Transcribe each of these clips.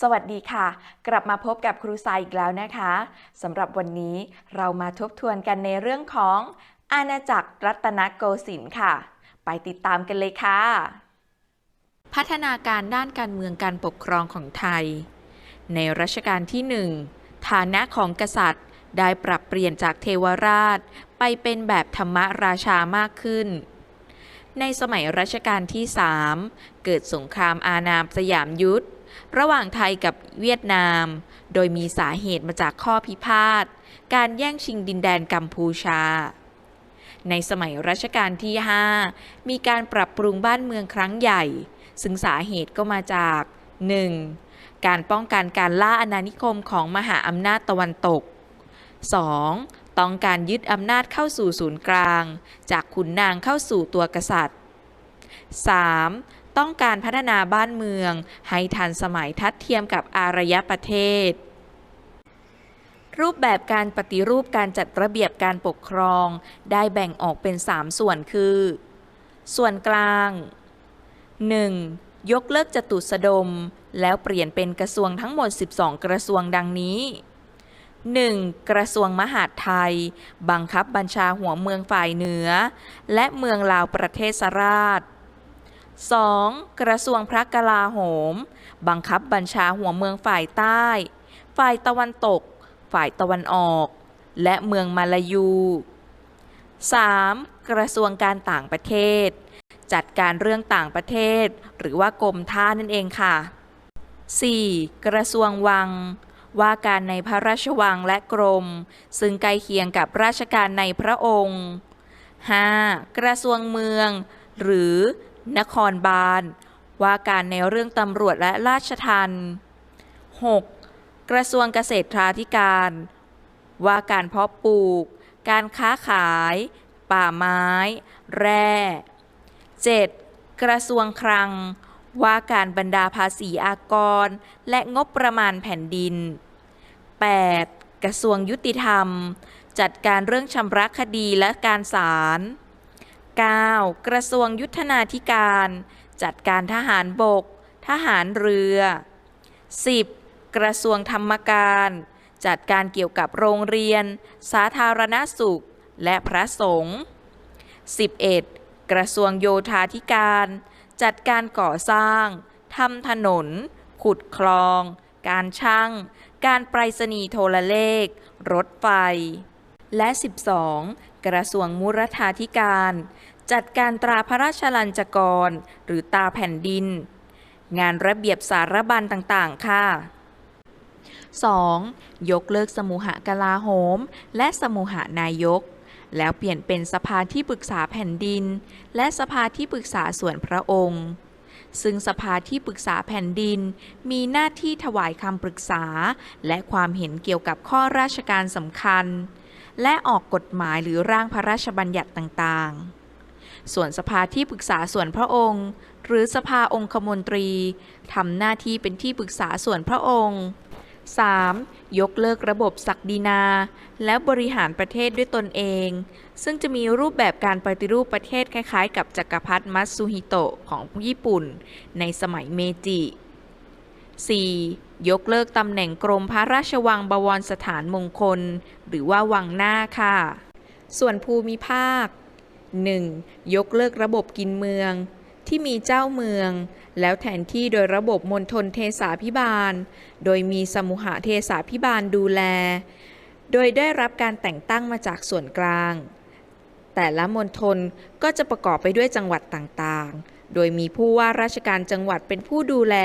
สวัสดีค่ะ กลับมาพบกับครูทรายอีกแล้วนะคะสำหรับวันนี้เรามาทบทวนกันในเรื่องของอาณาจักรรัตนโกสินทร์ค่ะ ไปติดตามกันเลยค่ะ พัฒนาการด้านการเมืองการปกครองของไทย ในรัชกาลที่หนึ่งฐานะของกษัตริย์ได้ปรับเปลี่ยนจากเทวราชไปเป็นแบบธรรมราชามากขึ้น ในสมัยรัชกาลที่สามเกิดสงครามอาณาสยามยุทธ ระหว่างไทยกับเวียดนาม โดยมีสาเหตุมาจากข้อพิพาท การแย่งชิงดินแดนกัมพูชา ในสมัยรัชกาลที่ 5 มีการปรับปรุงบ้านเมืองครั้งใหญ่ ซึ่งสาเหตุก็มาจาก 1. การป้องกันการล่าอาณานิคมของมหาอำนาจตะวันตก 2. ต้องการยึดอำนาจเข้าสู่ศูนย์กลาง จากขุนนางเข้าสู่ตัวกษัตริย์ 3. ต้องการพัฒนาบ้านเมือง ให้ทันสมัยทัดเทียมกับอารยประเทศ รูปแบบการปฏิรูปการจัดระเบียบการปกครอง ได้แบ่งออกเป็น 3 ส่วนคือ ส่วนกลาง 1. ยกเลิกจตุสดม แล้วเปลี่ยนเป็นกระทรวงทั้งหมด 12 กระทรวงดังนี้ 1. กระทรวงมหาดไทย บังคับบัญชาหัวเมืองฝ่ายเหนือ และเมืองลาวประเทศสราช 2. กระทรวงพระกลาโหม บังคับบัญชาหัวเมืองฝ่ายใต้ ฝ่ายตะวันตก ฝ่ายตะวันออก และเมืองมาลายู 3. กระทรวงการต่างประเทศ จัดการเรื่องต่างประเทศ หรือว่ากรมท่านั่นเองค่ะ 4. กระทรวงวัง ว่าการในพระราชวังและกรม ซึ่งใกล้เคียงกับราชการในพระองค์ 5. กระทรวงเมือง หรือ นครบาล ว่าการในเรื่องตำรวจและราชทัณฑ์ 6. กระทรวงเกษตราธิการ ว่าการเพาะปลูก การค้าขาย ป่าไม้ แร่ 7. กระทรวงคลัง ว่าการบรรดาภาษีอากร และงบประมาณแผ่นดิน 8. กระทรวงยุติธรรม จัดการเรื่องชำระคดีและการศาล 9. กระทรวงยุทธนาธิการ จัดการทหารบก ทหารเรือ 10. กระทรวงธรรมการ จัดการเกี่ยวกับโรงเรียน สาธารณสุข และพระสงฆ์ 11. กระทรวงโยธาธิการ จัดการก่อสร้างทำถนน ขุดคลอง การช่าง การไปรษณีย์โทรเลข รถไฟ และ 12. กระทรวงมุรธาธิการ จัดการตราพระราชลัญจกร หรือตาแผ่นดิน งานระเบียบสารบัญต่างๆ ค่ะ 2. ยกเลิกสมุหกลาโหม และสมุหานายก แล้วเปลี่ยนเป็นสภาที่ปรึกษาแผ่นดิน และสภาที่ปรึกษาส่วนพระองค์ ซึ่งสภาที่ปรึกษาแผ่นดิน มีหน้าที่ถวายคำปรึกษา และความเห็นเกี่ยวกับข้อราชการสำคัญ และออกกฎหมายหรือร่างพระราชบัญญัติต่างๆ ส่วนสภาที่ปรึกษาส่วนพระองค์ หรือสภาองคมนตรีทำหน้าที่เป็นที่ปรึกษาส่วนพระองค์ 3. ยกเลิกระบบศักดินา และบริหารประเทศด้วยตนเอง ซึ่งจะมีรูปแบบการปฏิรูปประเทศคล้ายๆ กับจักรพรรดิมัตสึฮิโตะของญี่ปุ่น ในสมัยเมจิ 4. ยกเลิกตำแหน่งกรมพระราชวังบวรสถานมงคล หรือว่าวังหน้าค่ะ ส่วนภูมิภาค 1. ยกเลิกระบบกินเมือง ที่มีเจ้าเมือง แล้วแทนที่โดยระบบมณฑลเทสาพิบาล โดยมีสมุหเทสาพิบาลดูแล โดยได้รับการแต่งตั้งมาจากส่วนกลาง แต่ละมณฑลก็จะประกอบไปด้วยจังหวัดต่างๆ โดยมีผู้ว่าราชการจังหวัดเป็นผู้ดูแล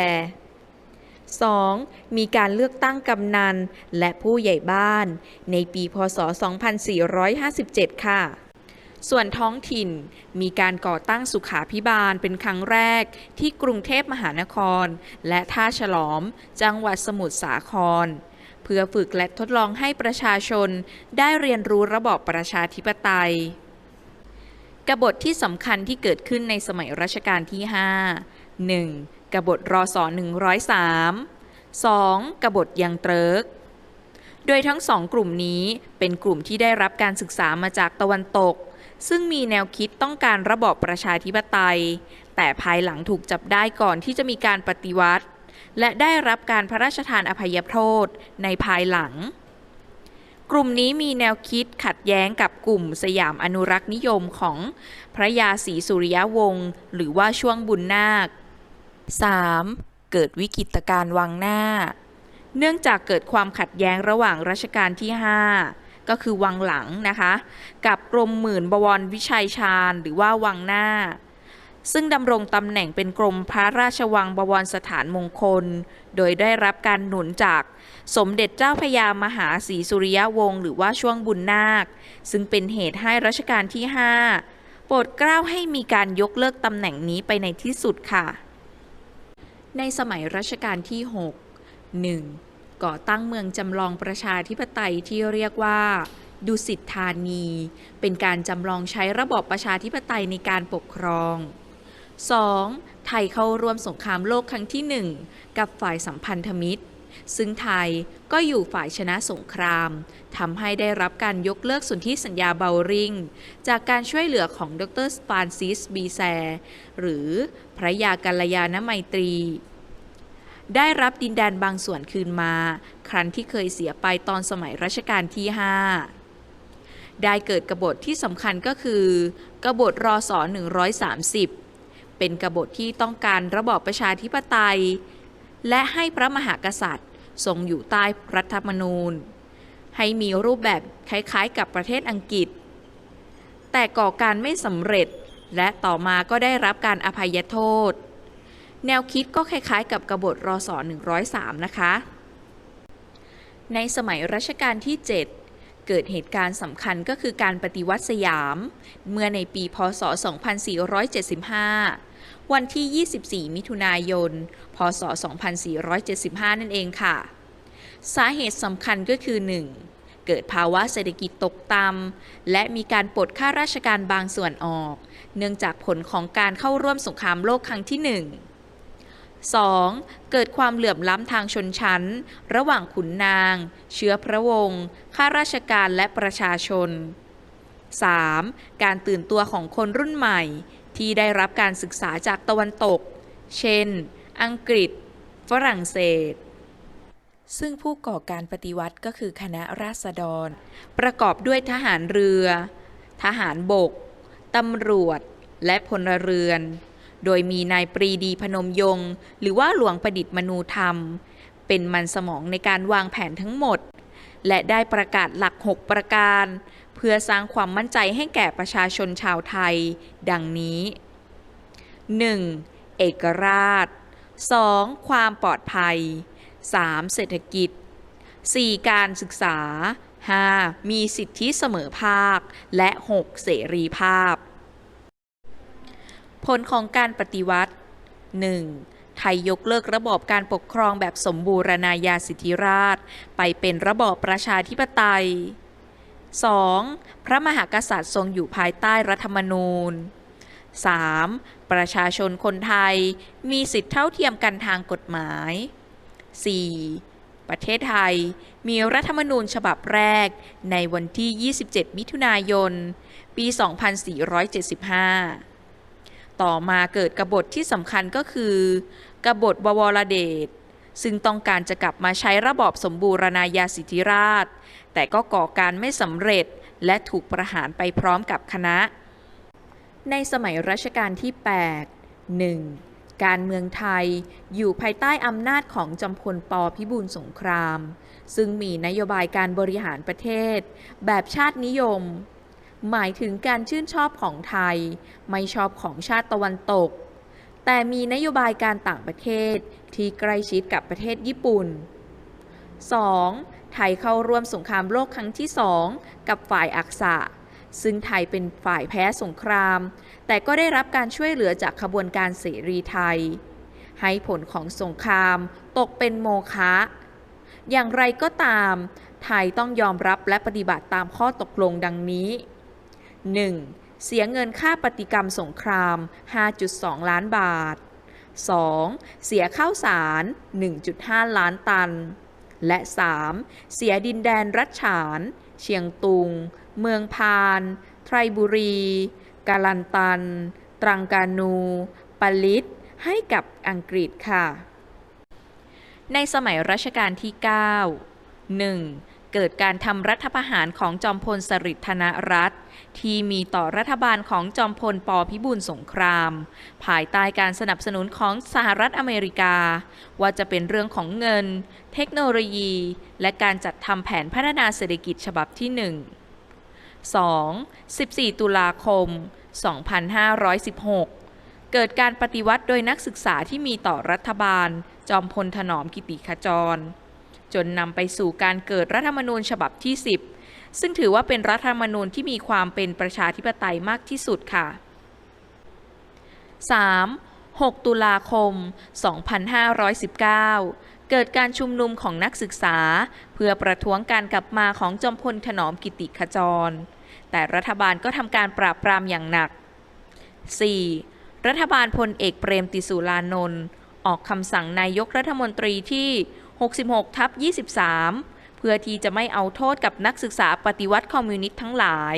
2. มีการเลือกตั้งกำนัน และผู้ใหญ่บ้าน ในปี พศ 2457 ค่ะ ส่วนท้องถิ่นมีการก่อตั้งสุขาพิบาลเป็นครั้งแรกที่กรุงเทพมหานคร และท่าฉลอม จังหวัดสมุทรสาคร เพื่อฝึกและทดลองให้ประชาชนได้เรียนรู้ระบอบประชาธิปไตย กบฏที่สำคัญที่เกิดขึ้นในสมัยรัชกาลที่ 5 1. กบฏรอสอ103 2. กบฏยังเตริกโดยทั้งสองกลุ่มนี้เป็นกลุ่มที่ได้รับการศึกษามาจากตะวันตก ซึ่งมีแนวคิดต้องการระบอบประชาธิปไตย แต่ภายหลังถูกจับได้ก่อนที่จะมีการปฏิวัติ และได้รับการพระราชทานอภัยโทษในภายหลัง กลุ่มนี้มีแนวคิดขัดแย้งกับกลุ่มสยามอนุรักษ์นิยมของพระยาศรีสุริยวงศ์หรือว่าช่วงบุญนาค 3. เกิดวิกฤตการณ์วังหน้า เนื่องจากเกิดความขัดแย้งระหว่างรัชกาลที่ 5 ก็คือวังหลังนะคะ กับกรมหมื่นบวรวิชัยชาญหรือว่าวังหน้า ซึ่งดำรงตำแหน่งเป็นกรมพระราชวังบวรสถานมงคล โดยได้รับการหนุนจากสมเด็จเจ้าพยามหาศรีสุริยวงศ์หรือว่าช่วงบุญนาค ซึ่งเป็นเหตุให้รัชกาลที่ 5 โปรดเกล้าให้มีการยกเลิกตำแหน่งนี้ไปในที่สุดค่ะ ในสมัยรัชกาลที่ 6 1. ก่อตั้งเมืองจำลองประชาธิปไตยที่เรียกว่าดุสิตธานี เป็นการจำลองใช้ระบอบประชาธิปไตยในการปกครอง 2. ไทยเข้าร่วมสงครามโลกครั้งที่ 1 กับฝ่ายสัมพันธมิตร ซึ่งไทยก็อยู่ฝ่ายชนะสงครามทำให้ได้รับการยกเลิกสนธิสัญญาเบลริง จากการช่วยเหลือของดรสปานซิสบีแซ หรือพระยากัลยาณไมตรี ได้รับดินแดนบางส่วนคืนมา ครั้นที่เคยเสียไปตอนสมัยรัชกาลที่ 5 ได้เกิดกบฏที่สำคัญก็คือกบฏรอสอ130 เป็นกบฏที่ต้องการระบอบประชาธิปไตย และให้พระมหากษัตริย์ทรงอยู่ใต้รัฐธรรมนูญ ให้มีรูปแบบคล้ายๆ กับประเทศอังกฤษ แต่ก่อการไม่สำเร็จและต่อมาก็ได้รับการอภัยโทษ แนวคิดก็คล้ายๆ กับกบฏรอสอ103 นะคะ ในสมัยรัชกาลที่ 7 เกิดเหตุการณ์สำคัญก็คือการปฏิวัติสยาม เมื่อในปีพศ 2475 วันที่ 24 มิถุนายน พศ 2475 นั่นเองค่ะ สาเหตุสำคัญก็คือ 1. เกิดภาวะเศรษฐกิจตกต่ำและมีการปลดข้าราชการบางส่วนออก เนื่องจากผลของการเข้าร่วมสงครามโลกครั้งที่ 1 2. เกิดความเหลื่อมล้ำทางชนชั้น ระหว่างขุนนาง เชื้อพระวงศ์ข้าราชการและประชาชน 3. การตื่นตัวของคนรุ่นใหม่ ที่ได้รับการศึกษาจากตะวันตก เช่น อังกฤษ ฝรั่งเศส ซึ่งผู้ก่อการปฏิวัติก็คือคณะราษฎร ประกอบด้วยทหารเรือ ทหารบก ตำรวจ และพลเรือน โดยมีนายปรีดีพนมยงค์หรือว่าหลวงประดิษฐ์มนูธรรม เป็นมันสมองในการวางแผนทั้งหมด และได้ประกาศหลัก 6 ประการ เพื่อสร้างความมั่นใจให้แก่ประชาชนชาวไทย ดังนี้ 1. เอกราช 2. ความปลอดภัย 3. เศรษฐกิจ 4. การศึกษา 5. มีสิทธิเสมอภาค และ 6. เสรีภาพ ผลของการปฏิวัติ 1. ไทยยกเลิกระบอบการปกครองแบบสมบูรณาญาสิทธิราช ไปเป็นระบอบประชาธิปไตย 2. พระมหากษัตริย์ทรงอยู่ภายใต้รัฐธรรมนูญ 3. ประชาชนคนไทยมีสิทธิเท่าเทียมกันทางกฎหมาย 4. ประเทศไทยมีรัฐธรรมนูญฉบับแรกในวันที่ 27 มิถุนายน ปี 2475 ต่อมาเกิดกบฏที่สำคัญก็คือกบฏบวรเดชซึ่งต้องการจะกลับมาใช้ระบอบสมบูรณาญาสิทธิราช แต่ก็ก่อการไม่สำเร็จและถูกประหารไปพร้อมกับคณะ ในสมัยรัชกาลที่ 8 1. การเมืองไทยอยู่ภายใต้อำนาจของจำพลปพิบูลสงคราม ซึ่งมีนโยบายการบริหารประเทศ แบบชาตินิยม หมายถึงการชื่นชอบของไทย ไม่ชอบของชาติตะวันตก แต่มีนโยบายการต่างประเทศที่ใกล้ชิดกับประเทศญี่ปุ่น 2. ไทยเข้าร่วมสงครามโลกครั้งที่สองกับฝ่ายอักษะ ซึ่งไทยเป็นฝ่ายแพ้สงคราม แต่ก็ได้รับการช่วยเหลือจากขบวนการเสรีไทย ให้ผลของสงครามตกเป็นโมฆะอย่างไรก็ตาม ไทยต้องยอมรับและปฏิบัติตามข้อตกลงดังนี้ 1. เสียเงินค่าปฏิกรรมสงคราม 5.2 ล้านบาท 2. เสียข้าวสาร 1.5 ล้านตัน และ 3. เสียดินแดนรัชฉาน เชียงตุง เมืองพาน ไทรบุรี กาลันตัน ตรังกานู ปลิต ให้กับอังกฤษค่ะ ในสมัยรัชกาลที่ 9 1. เกิดการทำรัฐประหารของจอมพลสฤษดิ์ธนรัตที่มีต่อรัฐบาลของจอมพลปพิบูลสงคราม ภายใต้การสนับสนุนของสหรัฐอเมริกา ว่าจะเป็นเรื่องของเงิน เทคโนโลยี และการจัดทำแผนพัฒนาเศรษฐกิจฉบับที่ 1 2. 14 ตุลาคม 2516เกิดการปฏิวัติโดยนักศึกษาที่มีต่อรัฐบาล จอมพลถนอมกิติขจร จนนำไปสู่การเกิดรัฐธรรมนูญฉบับที่ 10 ซึ่งถือว่าเป็นรัฐธรรมนูญที่มีความเป็นประชาธิปไตยมากที่สุดค่ะ 3. 6 ตุลาคม 2519 เกิดการชุมนุมของนักศึกษา เพื่อประท้วงการกลับมาของจอมพลถนอมกิติขจร แต่รัฐบาลก็ทำการปราบปรามอย่างหนัก 4. รัฐบาลพลเอกเปรมติสุรานนท์ออกคำสั่งนายกรัฐมนตรีที่ 66ทับ23 เพื่อที่จะไม่เอาโทษกับนักศึกษาปฏิวัติคอมมิวนิสต์ทั้งหลาย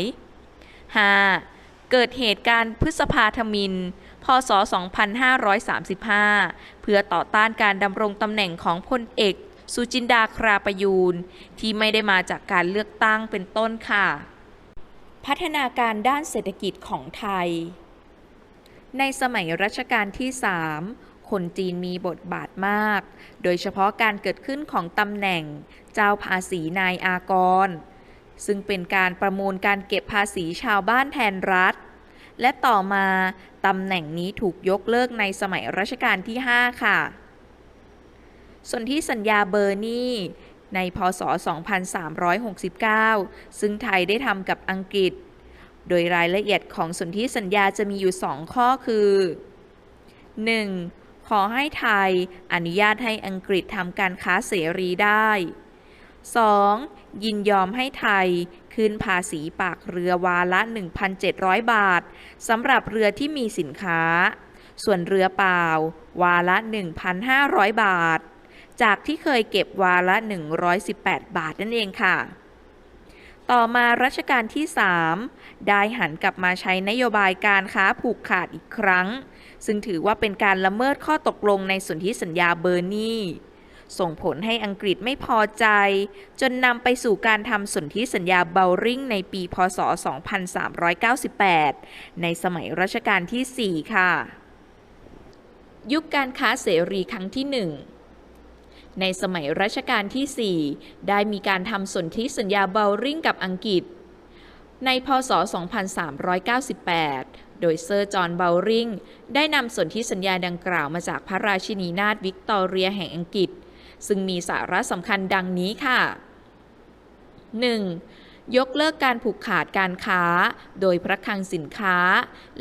5. เกิดเหตุการณ์พฤษภาธมิน พศ 2535 เพื่อต่อต้านการดำรงตำแหน่งของพลเอก สุจินดาคราประยูนที่ไม่ได้มาจากการเลือกตั้งเป็นต้นค่ะ พัฒนาการด้านเศรษฐกิจของไทยในสมัยรัชกาลที่ 3 คนจีนมีบทบาทมาก โดยเฉพาะการเกิดขึ้นของตำแหน่ง เจ้าภาษีนายอากร ซึ่งเป็นการประมูลการเก็บภาษีชาวบ้านแทนรัฐ และต่อมาตำแหน่งนี้ถูกยกเลิกในสมัยรัชกาลที่ 5 ค่ะ ส่วนที่สัญญาเบอร์นี่ในพศ 2369 ซึ่งไทยได้ทำกับอังกฤษ โดยรายละเอียดของสนธิสัญญาจะมีอยู่ 2 ข้อคือ 1. ขอให้ไทยอนุญาตให้อังกฤษทำการค้าเสรีได้ 2. ยินยอมให้ไทยคืนภาษีปากเรือวาละ 1,700 บาทสำหรับเรือที่มีสินค้า ส่วนเรือเปล่า วาละ 1,500 บาท จากที่เคยเก็บวาละ 118 บาทนั่นเองค่ะ ต่อมารัชกาลที่ 3 ได้หันกลับมาใช้นโยบายการค้าผูกขาดอีกครั้ง ซึ่งถือว่าเป็นการละเมิดข้อตกลงในสนธิสัญญาเบอร์นีส่งผลให้อังกฤษไม่พอใจ จนนำไปสู่การทำสนธิสัญญาเบลริงในปี พศ 2398 ในสมัยรัชกาลที่ 4 ค่ะ ยุคการค้าเสรีครั้งที่ 1ในสมัยรัชกาลที่ 4 ได้มีการทำสนธิสัญญาเบลริงกับอังกฤษ ในพศ 2398 โดยเซอร์จอห์นเบลริงได้นำสนธิสัญญาดังกล่าวมาจากพระราชินีนาถวิกตอเรียแห่งอังกฤษ ซึ่งมีสาระสำคัญดังนี้ค่ะ 1. ยกเลิกการผูกขาดการค้า โดยพระคลังสินค้า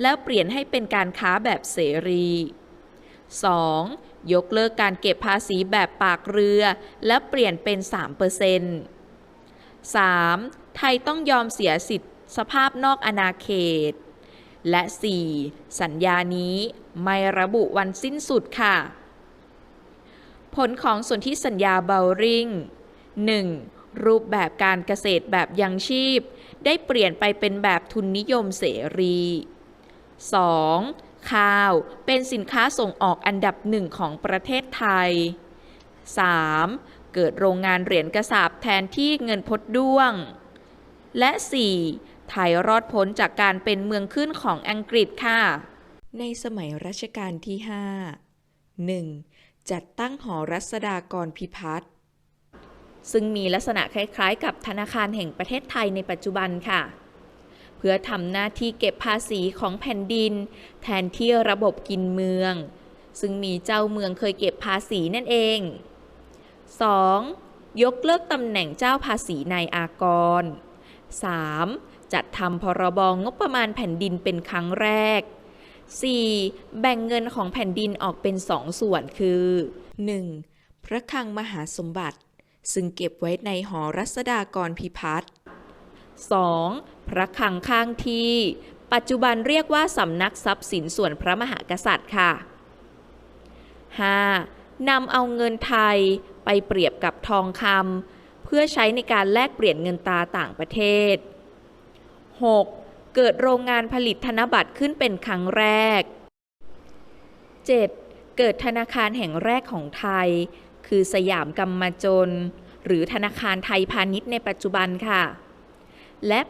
แล้วเปลี่ยนให้เป็นการค้าแบบเสรี 2. ยกเลิกการเก็บภาษีแบบปากเรือ และเปลี่ยนเป็น 3% 3. ไทยต้องยอมเสียสิทธิสภาพนอกอาณาเขต และ 4. สัญญานี้ไม่ระบุวันสิ้นสุดค่ะ ผลของส่วนที่สัญญาเบลริง 1. รูปแบบการเกษตรแบบยังชีพ ได้เปลี่ยนไปเป็นแบบทุนนิยมเสรี 2. ข้าวเป็นสินค้าส่งออกอันดับหนึ่งของประเทศไทย 3. เกิดโรงงานเหรียญกระสาบแทนที่เงินพดด้วง และ 4. ไทยรอดพ้นจากการเป็นเมืองขึ้นของอังกฤษค่ะ ในสมัยรัชกาลที่ 5 1. จัดตั้งหอรัศดากรพิพัฒน์ซึ่งมีลักษณะคล้ายๆ กับธนาคารแห่งประเทศไทยในปัจจุบันค่ะ เพื่อทำหน้าที่เก็บภาษีของแผ่นดิน แทนที่ระบบกินเมือง ซึ่งมีเจ้าเมืองเคยเก็บภาษีนั่นเอง 2. ยกเลิกตำแหน่งเจ้าภาษีนายอากร 3. จัดทำพรบงบประมาณแผ่นดินเป็นครั้งแรก 4. แบ่งเงินของแผ่นดินออกเป็นสองส่วนคือ 1. พระคลังมหาสมบัติ ซึ่งเก็บไว้ในหอรัศดากรพิพัฒน์ 2. พระคลังข้างที่ ปัจจุบันเรียกว่าสำนักทรัพย์สินส่วนพระมหากษัตริย์ค่ะ 5. นำเอาเงินไทยไปเปรียบกับทองคำเพื่อใช้ในการแลกเปลี่ยนเงินตราต่างประเทศ 6. เกิดโรงงานผลิตธนบัตรขึ้นเป็นครั้งแรก 7. เกิดธนาคารแห่งแรกของไทย คือสยามกำมจน หรือธนาคารไทยพาณิชย์ในปัจจุบันค่ะ และ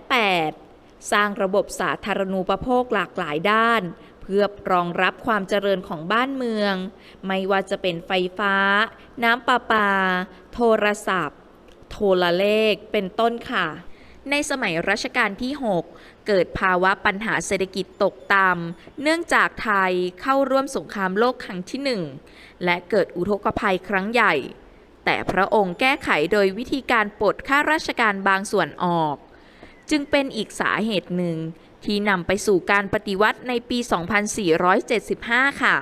8. สร้างระบบสาธารณูปโภคหลากหลายด้าน เพื่อรองรับความเจริญของบ้านเมือง ไม่ว่าจะเป็นไฟฟ้า น้ำประปา โทรศัพท์ โทรเลข เป็นต้นค่ะ ในสมัยรัชกาลที่ 6 เกิดภาวะปัญหาเศรษฐกิจตกต่ำ เนื่องจากไทยเข้าร่วมสงครามโลกครั้งที่ 1 และเกิดอุทกภัยครั้งใหญ่ แต่พระองค์แก้ไขโดยวิธีการปลดข้าราชการบางส่วนออก จึงเป็นอีกสาเหตุหนึ่งที่นำไปสู่การปฏิวัติในปี 2475 ค่ะ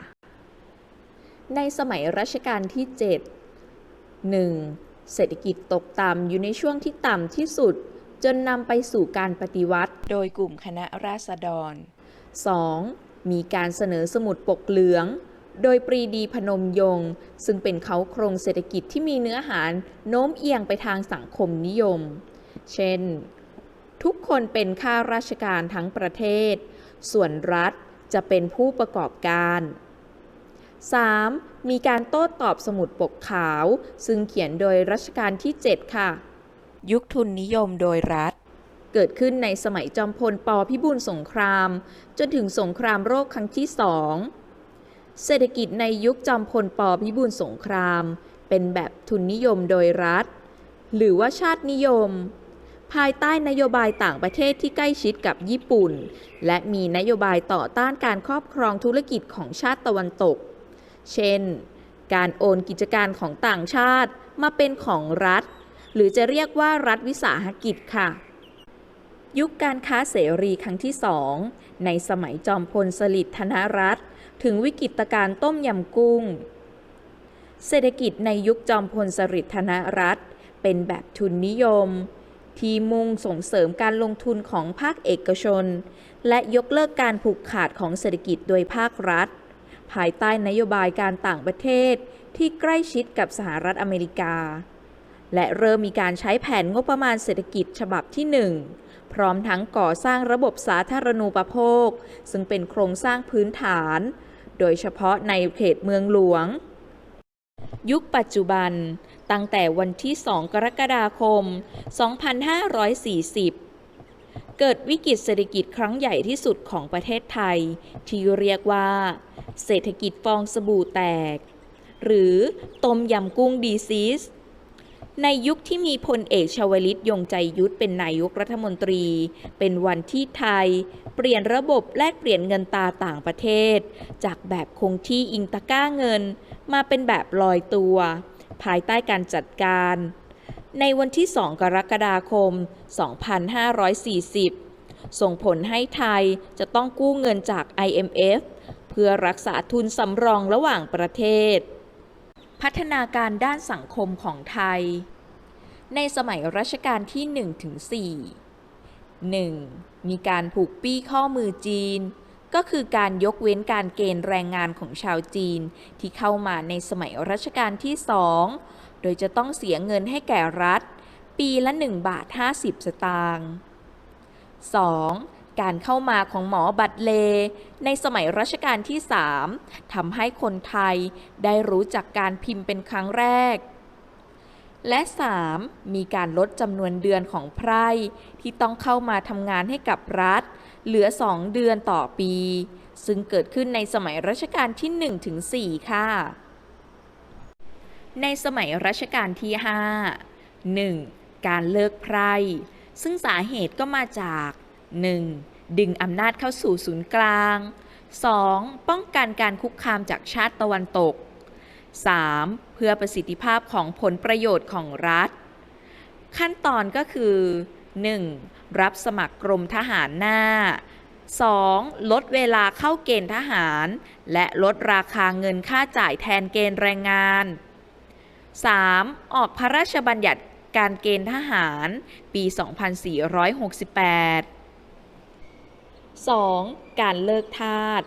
ในสมัยรัชกาลที่ 7 1. เศรษฐกิจตกต่ำอยู่ในช่วงที่ต่ำที่สุด จนนำไปสู่การปฏิวัติ โดยกลุ่มคณะราษฎร 2. มีการเสนอสมุดปกเหลือง โดยปรีดีพนมยงค์ซึ่งเป็นเขาโครงเศรษฐกิจที่มีเนื้อหาโน้มเอียงไปทางสังคมนิยม เช่น ทุกคนเป็นข้าราชการทั้งประเทศ ส่วนรัฐจะเป็นผู้ประกอบการ 3. มีการโต้ตอบสมุดปกขาว ซึ่งเขียนโดยรัชกาลที่ 7 ค่ะ ยุคทุนนิยมโดยรัฐ เกิดขึ้นในสมัยจอมพลปพิบูลสงคราม จนถึงสงครามโรคครั้งที่สองเศรษฐกิจในยุคจอมพลปพิบูลสงคราม เป็นแบบทุนนิยมโดยรัฐ หรือว่าชาตินิยม ภายใต้นโยบายต่างประเทศที่ใกล้ชิดกับญี่ปุ่น และมีนโยบายต่อต้านการครอบครองธุรกิจของชาติตะวันตก เช่น การโอนกิจการของต่างชาติมาเป็นของรัฐ หรือจะเรียกว่ารัฐวิสาหกิจค่ะ ยุคการค้าเสรีครั้งที่สองในสมัยจอมพลสฤษดิ์ธนรัตน์ถึงวิกฤตการ์ต้มยำกุ้ง เศรษฐกิจในยุคจอมพลสฤษดิ์ธนรัตน์เป็นแบบทุนนิยม ที่มุ่งส่งเสริมการลงทุนของภาคเอกชน และยกเลิกการผูกขาดของเศรษฐกิจโดยภาครัฐ ภายใต้นโยบายการต่างประเทศที่ใกล้ชิดกับสหรัฐอเมริกา และเริ่มมีการใช้แผนงบประมาณเศรษฐกิจฉบับที่ 1 พร้อมทั้งก่อสร้างระบบสาธารณูปโภค ซึ่งเป็นโครงสร้างพื้นฐาน โดยเฉพาะในเขตเมืองหลวง ยุคปัจจุบัน ตั้งแต่วันที่ 2 กรกฎาคม 2540เกิดวิกฤตเศรษฐกิจครั้งใหญ่ที่สุดของประเทศไทย ที่เรียกว่า เศรษฐกิจฟองสบู่แตก หรือต้มยำกุ้งดีซีส ในยุคที่มีพลเอกชวลิตยงใจยุทธเป็นนายกรัฐมนตรี เป็นวันที่ไทย เปลี่ยนระบบแลกเปลี่ยนเงินตาต่างประเทศ จากแบบคงที่อิงตะก้าเงิน มาเป็นแบบลอยตัว ภายใต้การจัดการ ในวันที่ 2 กรกฎาคม 2540 ส่งผลให้ไทยจะต้องกู้เงินจาก IMF เพื่อรักษาทุนสำรองระหว่างประเทศ พัฒนาการด้านสังคมของไทย ในสมัยรัชกาลที่1ถึง4 1. มีการผูกปี้ข้อมือจีน ก็คือการยกเว้นการเกณฑ์แรงงานของชาวจีนที่เข้ามาในสมัยรัชกาลที่ 2 โดยจะต้องเสียเงินให้แก่รัฐ ปีละ 1 บาท 50 สตางค์ 2. การเข้ามาของหมอบัตรเล ในสมัยรัชกาลที่ 3ทำให้คนไทยได้รู้จักการพิมพ์เป็นครั้งแรก และ 3. มีการลดจำนวนเดือนของไพร่ที่ต้องเข้ามาทำงานให้กับรัฐ เหลือ 2 เดือนต่อปี ซึ่งเกิดขึ้นในสมัยรัชกาลที่1ถึง4ค่ะ ในสมัยรัชกาลที่ 5 1. การเลิกไพร่ซึ่งสาเหตุก็มาจาก 1. ดึงอำนาจเข้าสู่ศูนย์กลาง 2. ป้องกันการคุกคามจากชาติตะวันตก 3. เพื่อประสิทธิภาพของผลประโยชน์ของรัฐ ขั้นตอนก็คือ 1. รับสมัครกรมทหารหน้า 2. ลดเวลาเข้าเกณฑ์ทหาร และลดราคาเงินค่าจ่ายแทนเกณฑ์แรงงาน 3. ออกพระราชบัญญัติการเกณฑ์ทหาร ปี 2468 2. การเลิกทาส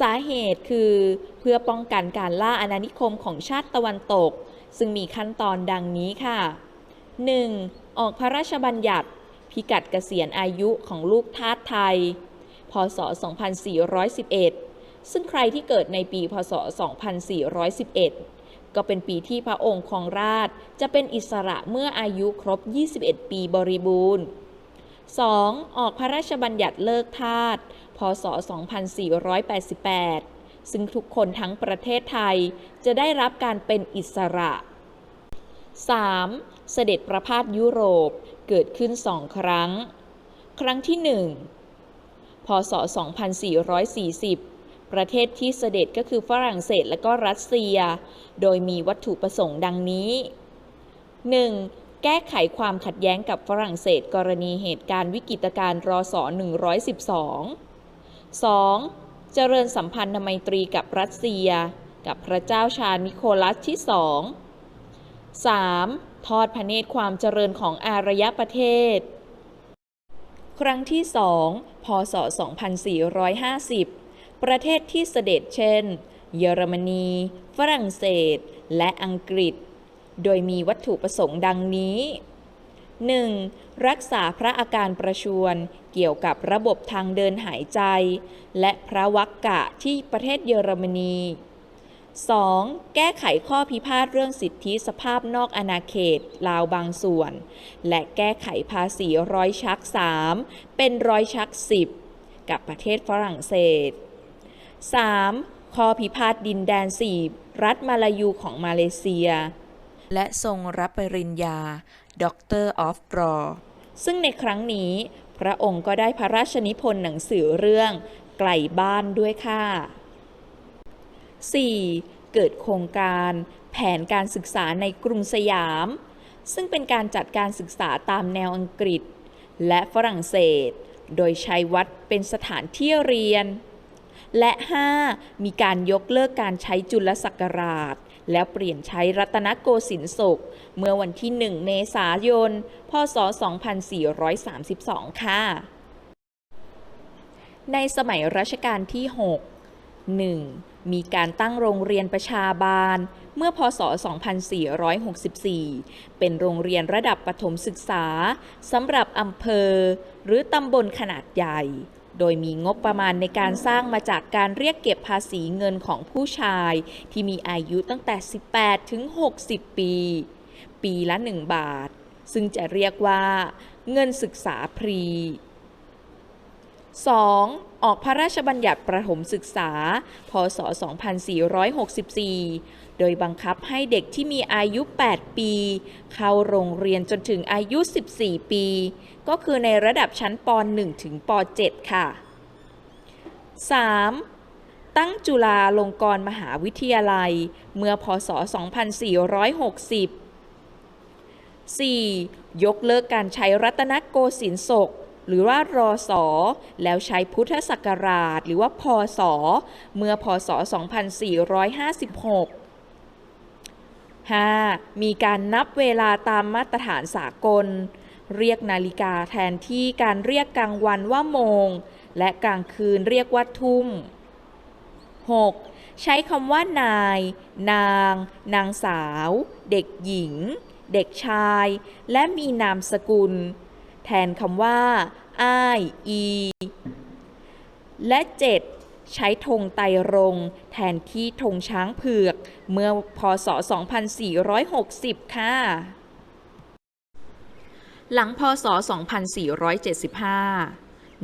สาเหตุคือเพื่อป้องกันการล่าอาณานิคมของชาติตะวันตก ซึ่งมีขั้นตอนดังนี้ค่ะ 1. ออกพระราชบัญญัติ พิกัดเกษียณอายุของลูกทาสไทย พศ 2411 ซึ่งใครที่เกิดในปีพศ 2411 ก็เป็นปีที่พระองค์ครองราชจะเป็นอิสระเมื่ออายุครบ 21 ปีบริบูรณ์ 2. ออกพระราชบัญญัติเลิกทาส พศ 2488 ซึ่งทุกคนทั้งประเทศไทยจะได้รับการเป็นอิสระ 3. เสด็จประพาสยุโรปเกิดขึ้นสองครั้ง ครั้งที่ 1 พศ 2440 ประเทศที่เสด็จก็คือฝรั่งเศสและก็รัสเซีย โดยมีวัตถุประสงค์ดังนี้ 1. แก้ไขความขัดแย้งกับฝรั่งเศส กรณีเหตุการณ์วิกฤตการณ์รศ112 2. เจริญสัมพันธไมตรีกับรัสเซีย กับพระเจ้าชานิโคลัสที่2 3. ทอดพระเนตรความเจริญของอารยประเทศ ครั้งที่2พศ 2450 ประเทศที่เสด็จเช่น เยอรมนี ฝรั่งเศส และอังกฤษ โดยมีวัตถุประสงค์ดังนี้ 1. รักษาพระอาการประชวรเกี่ยวกับระบบทางเดินหายใจ และพระวักกะที่ประเทศเยอรมนี 2. แก้ไขข้อพิพาทเรื่องสิทธิสภาพนอกอาณาเขตลาวบางส่วน และแก้ไขภาษีร้อยชัก 3 เป็นร้อยชัก 10 กับประเทศฝรั่งเศส 3. ข้อพิพาทดินแดน 4 รัฐมาลายูของมาเลเซีย และทรงรับปริญญาด็อกเตอร์ออฟรอซึ่งในครั้งนี้ พระองค์ก็ได้พระราชนิพนธ์หนังสือเรื่อง ไกลบ้านด้วยค่ะ 4. เกิดโครงการแผนการศึกษาในกรุงสยาม ซึ่งเป็นการจัดการศึกษาตามแนวอังกฤษ และฝรั่งเศส โดยใช้วัดเป็นสถานที่เรียน และ 5. มีการยกเลิกการใช้จุลศักราช แล้วเปลี่ยนใช้รัตนโกสินทร์ศก เมื่อวันที่ 1 เมษายน พศ 2432 ค่ะ ในสมัยรัชกาลที่ 6 1. มีการตั้งโรงเรียนประชาบาล เมื่อพศ 2464 เป็นโรงเรียนระดับประถมศึกษาสำหรับอำเภอ หรือตำบลขนาดใหญ่ โดยมีงบประมาณในการสร้างมาจากการเรียกเก็บภาษีเงินของผู้ชาย ที่มีอายุตั้งแต่ 18 ถึง 60 ปี ปีละ 1 บาท ซึ่งจะเรียกว่า เงินศึกษาพรี 2. ออกพระราชบัญญัติประถมศึกษา พศ 2464 โดยบังคับให้เด็กที่มีอายุ 8 ปี เข้าโรงเรียนจนถึงอายุ 14 ปี ก็คือในระดับชั้นป .1 ถึงป .7 ค่ะ 3. ตั้งจุฬาลงกรณ์มหาวิทยาลัย เมื่อพศ 2460 4. ยกเลิกการใช้รัตนโกสินทร์ศก หรือว่ารอสอแล้วใช้พุทธศักราช หรือว่าพศ เมื่อพศ 2456 5. มีการนับเวลาตามมาตรฐานสากล เรียกนาฬิกาแทนที่การเรียกกลางวันว่าโมง และกลางคืนเรียกว่าทุ่ม 6. ใช้คำว่านาย นาง นางสาว เด็กหญิง เด็กชาย และมีนามสกุล แทนคำว่าอ้ายอี และ 7. ใช้ธงไตรง แทนที่ธงช้างเผือก เมื่อพศ 2460 ค่ะหลังพศ 2475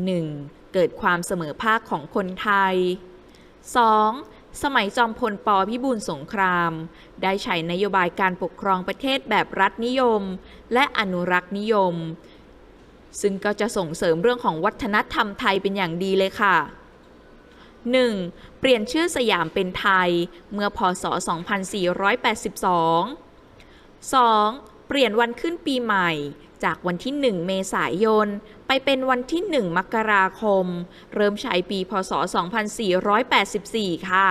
1. เกิดความเสมอภาคของคนไทย 2. สมัยจอมพลปพิบูลสงคราม ได้ใช้นโยบายการปกครองประเทศแบบรัฐนิยม และอนุรักษ์นิยม ซึ่งก็จะส่งเสริมเรื่องของวัฒนธรรมไทยเป็นอย่างดีเลยค่ะ 1. เปลี่ยนชื่อสยามเป็นไทย เมื่อพศ 2482 2. เปลี่ยนวันขึ้นปีใหม่ จากวันที่ 1 เมษายน ไปเป็นวันที่ 1 มกราคม เริ่มใช้ปีพศ 2484 ค่ะ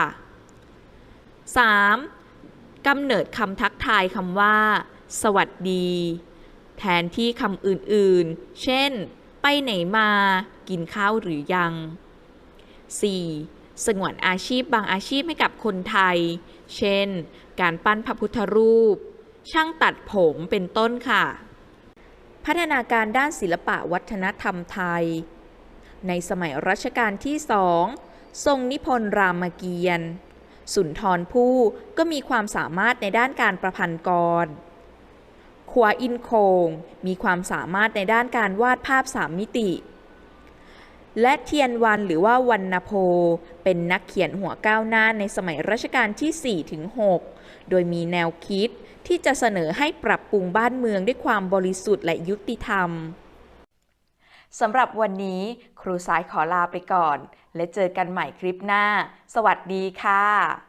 3. กำเนิดคำทักทายคำว่า สวัสดี แทนที่คำอื่นๆ เช่น ไปไหนมา กินข้าวหรือยัง 4. สงวนอาชีพบางอาชีพให้กับคนไทย เช่น การปั้นพระพุทธรูป ช่างตัดผมเป็นต้นค่ะ พัฒนาการด้านศิลปะวัฒนธรรมไทย ในสมัยรัชกาลที่สองทรงนิพนธ์รามเกียรติ์สุนทรภู่ก็มีความสามารถในด้านการประพันธ์กรขัวอินโคงมีความสามารถในด้านการวาดภาพสามมิติ และเทียนวันหรือว่าวันนโพ เป็นนักเขียนหัวก้าวหน้าในสมัยรัชกาลที่ 4 ถึง 6 โดยมีแนวคิดที่จะเสนอให้ปรับปรุงบ้านเมืองด้วยความบริสุทธิ์และยุติธรรมสำหรับวันนี้ครูสายขอลาไปก่อน และเจอกันใหม่คลิปหน้า สวัสดีค่ะ